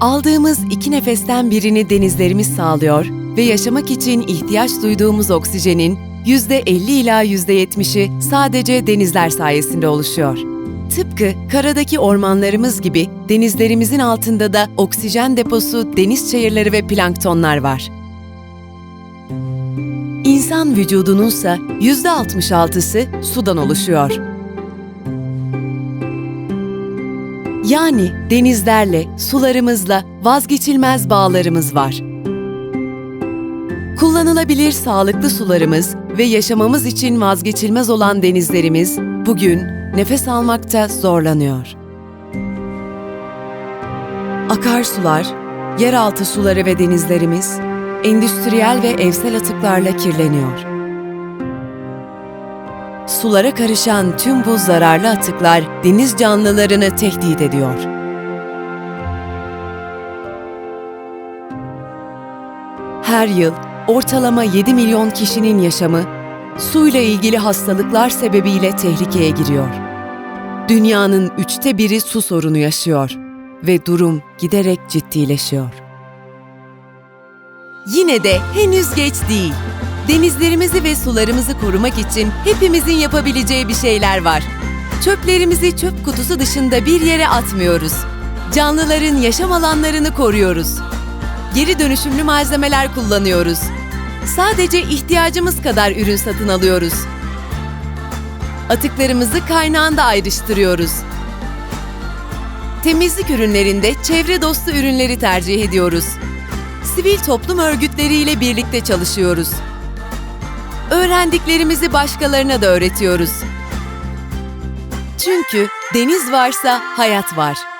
Aldığımız iki nefesten birini denizlerimiz sağlıyor ve yaşamak için ihtiyaç duyduğumuz oksijenin %50 ila %70'i sadece denizler sayesinde oluşuyor. Tıpkı karadaki ormanlarımız gibi denizlerimizin altında da oksijen deposu, deniz çayırları ve planktonlar var. İnsan vücudununsa %66'sı sudan oluşuyor. Yani denizlerle, sularımızla vazgeçilmez bağlarımız var. Kullanılabilir sağlıklı sularımız ve yaşamamız için vazgeçilmez olan denizlerimiz bugün nefes almakta zorlanıyor. Akarsular, yeraltı suları ve denizlerimiz endüstriyel ve evsel atıklarla kirleniyor. Sulara karışan tüm bu zararlı atıklar deniz canlılarını tehdit ediyor. Her yıl ortalama 7 milyon kişinin yaşamı suyla ilgili hastalıklar sebebiyle tehlikeye giriyor. Dünyanın üçte biri su sorunu yaşıyor ve durum giderek ciddileşiyor. Yine de henüz geç değil. Denizlerimizi ve sularımızı korumak için hepimizin yapabileceği bir şeyler var. Çöplerimizi çöp kutusu dışında bir yere atmıyoruz. Canlıların yaşam alanlarını koruyoruz. Geri dönüşümlü malzemeler kullanıyoruz. Sadece ihtiyacımız kadar ürün satın alıyoruz. Atıklarımızı kaynağında ayrıştırıyoruz. Temizlik ürünlerinde çevre dostu ürünleri tercih ediyoruz. Sivil toplum örgütleriyle birlikte çalışıyoruz. Öğrendiklerimizi başkalarına da öğretiyoruz. Çünkü deniz varsa hayat var.